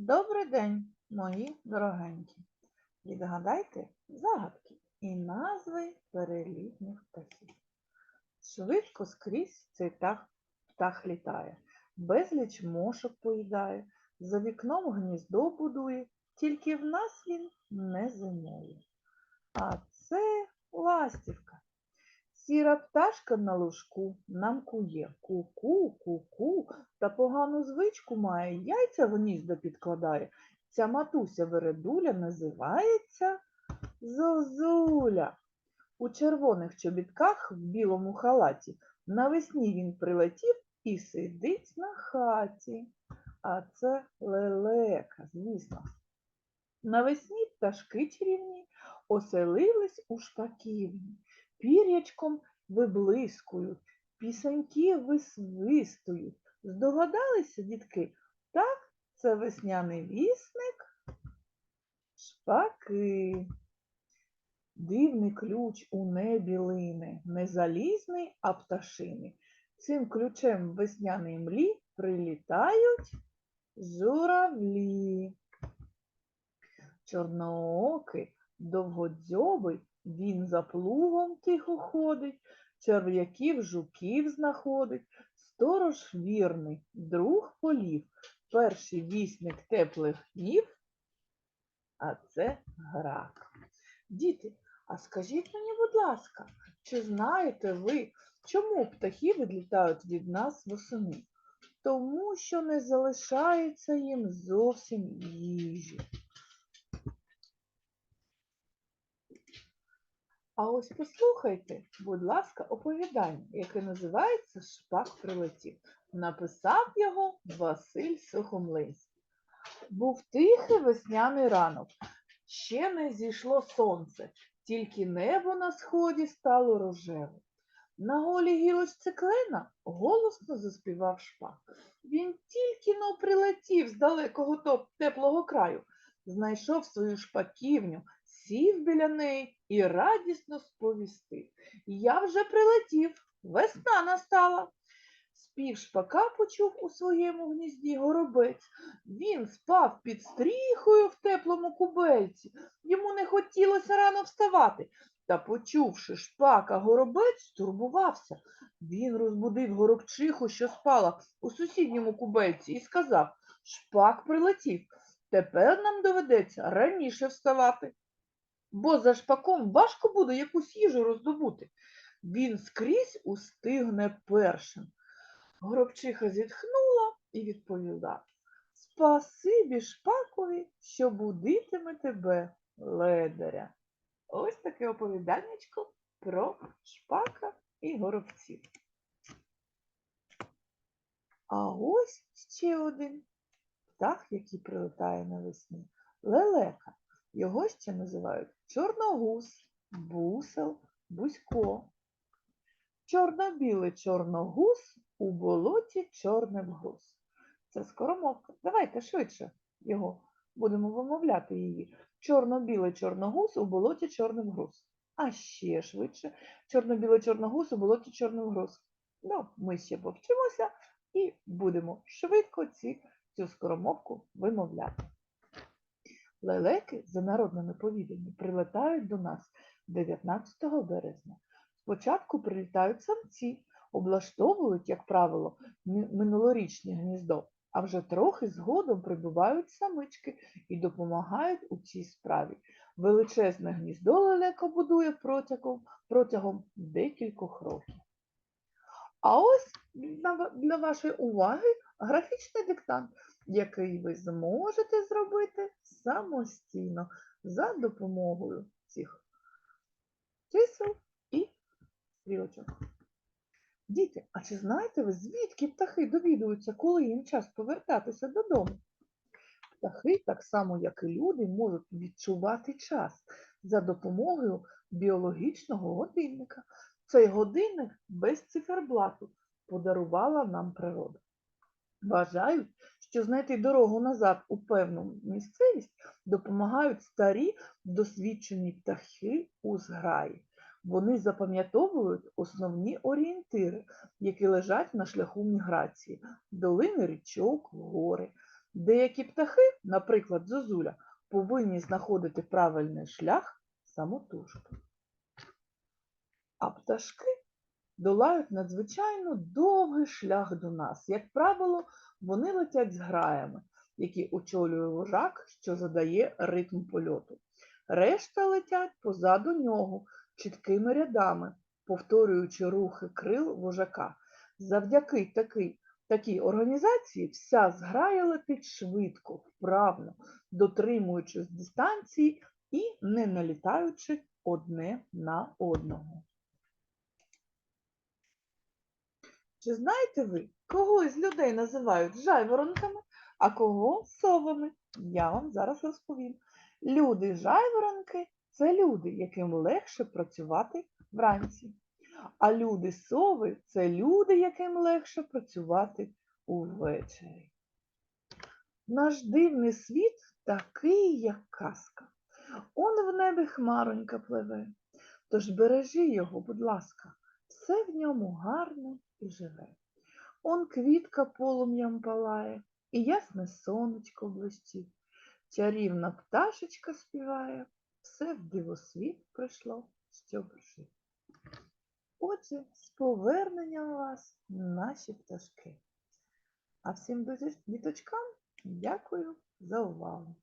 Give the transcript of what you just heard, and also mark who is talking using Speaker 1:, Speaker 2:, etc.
Speaker 1: Добрий день, мої дорогенькі. Відгадайте загадки і назви перелітніх птахів. Швидко скрізь цей птах, птах літає, безліч мошок поїдає, за вікном гніздо будує, тільки в нас він не зимує. А це ластівка. Сіра пташка на лужку нам кує. Ку-ку, ку-ку, та погану звичку має, яйця в гніздо підкладає. Ця матуся вередуля називається Зозуля. У червоних чобітках в білому халаті навесні він прилетів і сидить на хаті. А це лелека, звісно. Навесні пташки чарівні оселились у шпаківні, пір'ячком виблискують, пісеньки висвистують. Здогадалися, дітки? Так, це весняний вісник шпаки. Дивний ключ у небі лине, не залізний, а пташиний. Цим ключем в млі прилітають журавлі. Чорноокий, довгодзьобий, він за плугом тихо ходить, черв'яків, жуків знаходить, сторож вірний, друг полів, перший вісник теплих днів, а це грак. Діти, а скажіть мені, будь ласка, чи знаєте ви, чому птахи відлітають від нас восени? Тому що не залишається їм зовсім їжі. А ось послухайте, будь ласка, оповідання, яке називається Шпак прилетів. Написав його Василь Сухомлинський. Був тихий весняний ранок. Ще не зійшло сонце, тільки небо на сході стало рожевим. На голій гілочці клена голосно заспівав шпак. Він тільки но прилетів з далекого теплого краю, знайшов свою шпаківню, сів біля неї і радісно сповістив. Я вже прилетів, весна настала. Спів шпака почув у своєму гнізді горобець. Він спав під стріхою в теплому кубельці. Йому не хотілося рано вставати. Та, почувши шпака, горобець стурбувався. Він розбудив горобчиху, що спала у сусідньому кубельці, і сказав Шпак прилетів. Тепер нам доведеться раніше вставати, бо за шпаком важко буде якусь їжу роздобути. Він скрізь устигне першим. Горобчиха зітхнула і відповіла Спасибі шпакові, що будитиме тебе, ледаря. Ось таке оповіданнячко про шпака і горобців. А ось ще один птах, який прилетає навесні. Лелека. Його ще називають чорногуз, бусел, бузько. Чорно-білий чорногуз у болоті чорний вгруз. Це скоромовка. Давайте швидше його будемо вимовляти її. Чорно-білий чорногуз у болоті чорний вгруз. А ще швидше. Чорно-білий чорногуз у болоті чорний вгруз. Ну, ми ще повчимося і будемо швидко ці, цю скоромовку вимовляти. Лелеки, за народними повіданнями, прилетають до нас 19 березня. Спочатку прилітають самці, облаштовують, як правило, минулорічне гніздо, а вже трохи згодом прибувають самички і допомагають у цій справі. Величезне гніздо лелека будує протягом, протягом декількох років. А ось для вашої уваги графічний диктант, який ви зможете зробити самостійно за допомогою цих чисел і стрілочок. Діти, а чи знаєте ви, звідки птахи довідуються, коли їм час повертатися додому? Птахи, так само як і люди, можуть відчувати час за допомогою біологічного годинника. Цей годинник без циферблату подарувала нам природа. Вважають, що знайти дорогу назад у певну місцевість допомагають старі досвідчені птахи у зграї. Вони запам'ятовують основні орієнтири, які лежать на шляху міграції, долини річок, гори. Деякі птахи, наприклад, зозуля, повинні знаходити правильний шлях самотужки. А пташки долають надзвичайно довгий шлях до нас. Як правило, вони летять з граями, які очолює вожак, що задає ритм польоту. Решта летять позаду нього чіткими рядами, повторюючи рухи крил вожака. Завдяки такій, такій організації вся зграя летить швидко, вправно, дотримуючись дистанції і не налітаючи одне на одного. Чи знаєте ви, кого із людей називають жайворонками, а кого совами? Я вам зараз розповім. Люди-жайворонки це люди, яким легше працювати вранці. А люди-сови це люди, яким легше працювати увечері. Наш дивний світ такий, як казка. Он в небі хмаронька пливе. Тож бережи його, будь ласка, все в ньому гарно і живе. Он квітка полум'ям палає, і ясне сонечко блищить. Чарівна пташечка співає, все в дивосвіт прийшло, щоб жити. Отже, з поверненням вас, наші пташки. А всім діточкам дякую за увагу.